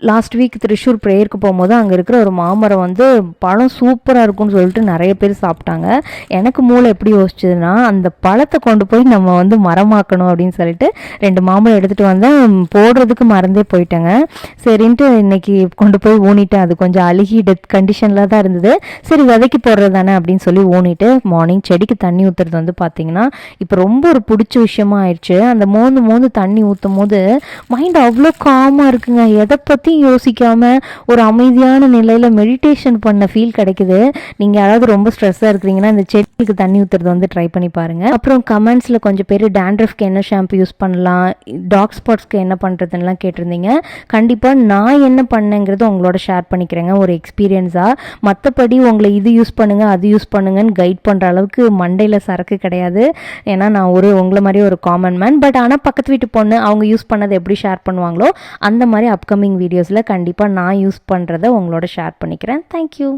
Last week Thrissur ப்ரேயருக்கு போகும்போது அங்கே இருக்கிற ஒரு மாமரம் வந்து பழம் சூப்பராக இருக்கும்னு சொல்லிட்டு நிறைய பேர் சாப்பிட்டாங்க. எனக்கு மூளை எப்படி யோசிச்சதுன்னா அந்த பழத்தை கொண்டு போய் நம்ம வந்து மரமாக்கணும் அப்படின்னு சொல்லிட்டு ரெண்டு மாம்பழம் எடுத்துகிட்டு வந்தேன். போடுறதுக்கு மறந்தே போயிட்டேங்க. சரின்ட்டு இன்னைக்கு கொண்டு போய் ஊனிட்டேன். அது கொஞ்சம் அழுகி டெத் கண்டிஷனில் தான் இருந்தது. சரி விதைக்கு போடுறது தானே அப்படின்னு சொல்லி ஊனிட்டு மார்னிங் செடிக்கு தண்ணி ஊற்றுறது வந்து பார்த்தீங்கன்னா இப்போ ரொம்ப ஒரு பிடிச்ச விஷயமா ஆயிடுச்சு. அந்த மோந்து மோந்து தண்ணி ஊற்றும் போது மைண்ட் அவ்வளோ காமாக இருக்குங்க. எதை பற்றியும் யோசிக்காமல் ஒரு அமைதியான நிலையில் மெடிடேஷன் பண்ண ஃபீல் கிடைக்குது. நீங்கள் யாராவது ரொம்ப ஸ்ட்ரெஸ்ஸாக இருக்கிறீங்கன்னா இந்த செடிக்கு தண்ணி ஊற்றுறது வந்து ட்ரை பண்ணி பாருங்கள் அப்புறம் கமெண்ட்ஸில் கொஞ்சம் பேர் டேண்ட்ரஃப்க்கு என்ன ஷாம்பு யூஸ் பண்ணலாம் டாக் ஸ்பாட்ஸ்க்கு என்ன பண்ணுறதுன்னெலாம் கேட்டிருந்தீங்க. கண்டிப்பாக நான் என்ன பண்ணேங்கிறது உங்களோட ஷேர் பண்ணிக்கிறேங்க. ஒரு எக்ஸ்பீரியன்ஸாக மற்றபடி உங்களை இது யூஸ் பண்ணுங்கள் அது யூஸ் பண்ணுங்கன்னு கைட் பண்ணுற அளவுக்கு மண்டையில் சரக்கு கிடையாது. ஏன்னா நான் ஒரு உங்களை மாதிரி ஒரு காமன் மேன் பட் ஆனால் பக்கத்து வீட்டு பொண்ணு அவங்க யூஸ் பண்ணதை எப்படி ஷேர் பண்ணுவாங்களோ அந்த மாதிரி அப்கமிங் வீடியோஸில் கண்டிப்பாக நான் யூஸ் பண்ணுறதை உங்களோட ஷேர் பண்ணிக்கிறேன். தேங்க்யூ